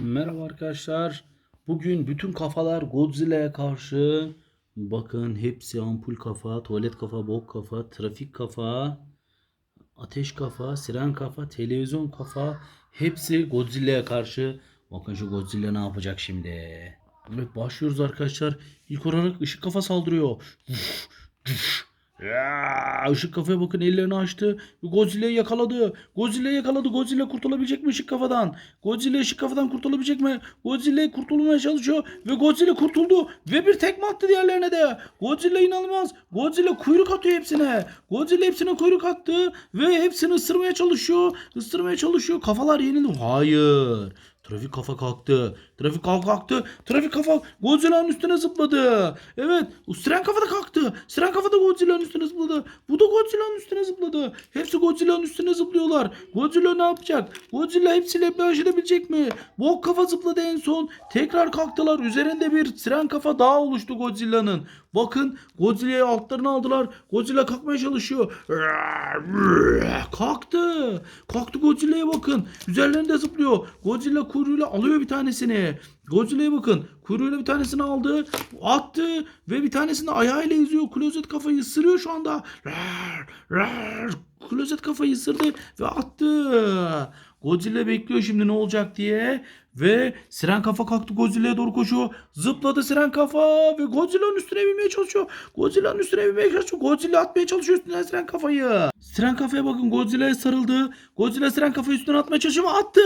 Merhaba arkadaşlar. Bugün bütün kafalar Godzilla'ya karşı. Bakın hepsi ampul kafa, tuvalet kafa, bok kafa, trafik kafa, ateş kafa, siren kafa, televizyon kafa. Hepsi Godzilla'ya karşı. Bakın şu Godzilla ne yapacak şimdi. Evet başlıyoruz arkadaşlar. İlk olarak ışık kafa saldırıyor. Ya, ışık kafaya bakın ellerini açtı. Godzilla'yı yakaladı. Godzilla'yı yakaladı. Godzilla kurtulabilecek mi ışık kafadan? Godzilla ışık kafadan kurtulabilecek mi? Godzilla kurtulmaya çalışıyor ve Godzilla kurtuldu ve bir tekme attı diğerlerine de. Godzilla inanılmaz. Godzilla kuyruk atıyor hepsine. Godzilla hepsine kuyruk attı ve hepsini ısırmaya çalışıyor. Isırmaya çalışıyor. Kafalar yenildi. Hayır. Trafik kafa kalktı. Trafik kafa kalktı. Trafik kafa Godzilla'nın üstüne zıpladı. Evet. Siren kafa da kalktı. Siren kafa da Godzilla'nın üstüne zıpladı. Bu da Godzilla'nın üstüne zıpladı. Hepsi Godzilla'nın üstüne zıplıyorlar. Godzilla ne yapacak? Godzilla hepsiyle baş edebilecek mi? Bok kafa zıpladı en son. Tekrar kalktılar. Üzerinde bir siren kafa daha oluştu Godzilla'nın. Bakın Godzilla'yı altlarına aldılar. Godzilla kalkmaya çalışıyor. Kalktı. Kalktı Godzilla'ya bakın. Üzerlerinde zıplıyor. Godzilla kuyruğuyla alıyor bir tanesini. Godzilla'ya bakın. Kuyruğuyla bir tanesini aldı. Attı. Ve bir tanesini ayağıyla eziyor. Klozet kafayı ısırıyor şu anda. Klozet kafayı ısırdı ve attı. Godzilla bekliyor şimdi ne olacak diye. Ve siren kafa kalktı Godzilla'ya doğru koşuyor. Zıpladı siren kafa ve Godzilla'nın üstüne binmeye çalışıyor. Godzilla'nın üstüne binmeye çalışıyor. Godzilla atmaya çalışıyor üstüne siren kafayı. Siren kafaya bakın Godzilla'ya sarıldı. Godzilla siren kafayı üstüne atmaya çalışıyor attı.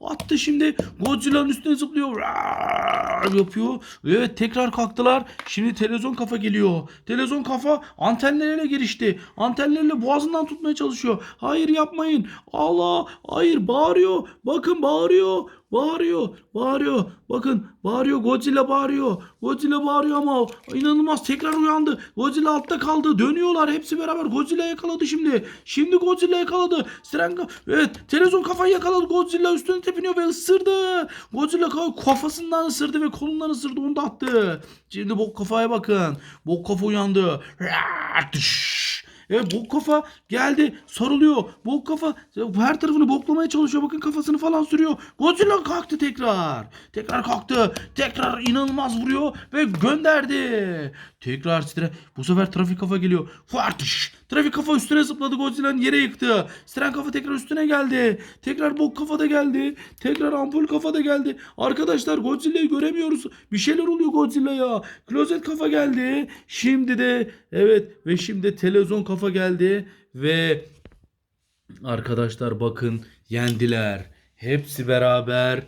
Attı şimdi Godzilla'nın üstüne zıplıyor. Rar yapıyor. Evet tekrar kalktılar. Şimdi televizyon kafa geliyor. Televizyon kafa antenleriyle girişti. Antenleriyle boğazından tutmaya çalışıyor. Hayır yapmayın. Allah hayır bağırıyor. Bakın bağırıyor. Bağırıyor, bağırıyor. Bakın bağırıyor. Godzilla bağırıyor. Godzilla bağırıyor ama inanılmaz tekrar uyandı. Godzilla altta kaldı. Dönüyorlar hepsi beraber. Godzilla yakaladı şimdi. Şimdi Godzilla yakaladı. Siren evet televizyon kafayı yakaladı. Godzilla üstüne tepiniyor ve ısırdı. Godzilla ka- kafasından ısırdı ve kolundan ısırdı. Onu da attı. Şimdi bok kafaya bakın. Bok kafa uyandı. Evet bok kafa geldi sarılıyor. Bok kafa her tarafını boklamaya çalışıyor. Bakın kafasını falan sürüyor. Godzilla kalktı tekrar. Tekrar kalktı. Tekrar inanılmaz vuruyor ve gönderdi. Tekrar stre bu sefer trafik kafa geliyor. Fartış. Trafik kafa üstüne zıpladı Godzilla'nın yere yıktı. Siren kafa tekrar üstüne geldi. Tekrar bok kafa da geldi. Tekrar ampul kafa da geldi. Arkadaşlar Godzilla'yı göremiyoruz. Bir şeyler oluyor Godzilla'ya. Klozet kafa geldi. Şimdi de evet ve şimdi televizyon kafa geldi ve arkadaşlar bakın yendiler. Hepsi beraber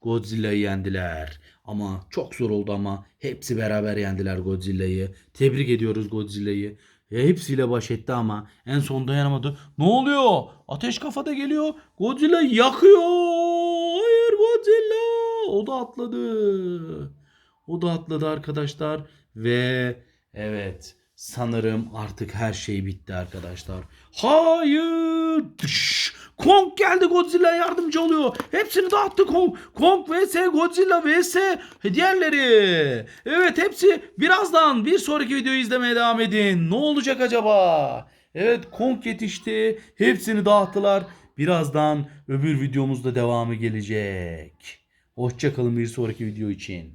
Godzilla'yı yendiler. Ama çok zor oldu ama hepsi beraber yendiler Godzilla'yı. Tebrik ediyoruz Godzilla'yı. Ya hepsiyle baş etti ama en son dayanamadı. Ne oluyor? Ateş kafada geliyor. Godzilla yakıyor. Hayır Godzilla. O da atladı. O da atladı arkadaşlar. Ve evet sanırım artık her şey bitti arkadaşlar. Hayır. Kong geldi Godzilla'ya yardımcı oluyor. Hepsini dağıttı Kong. Kong vs Godzilla vs diğerleri. Evet hepsi birazdan bir sonraki videoyu izlemeye devam edin. Ne olacak acaba? Evet Kong yetişti. Hepsini dağıttılar. Birazdan öbür videomuzda devamı gelecek. Hoşçakalın bir sonraki video için.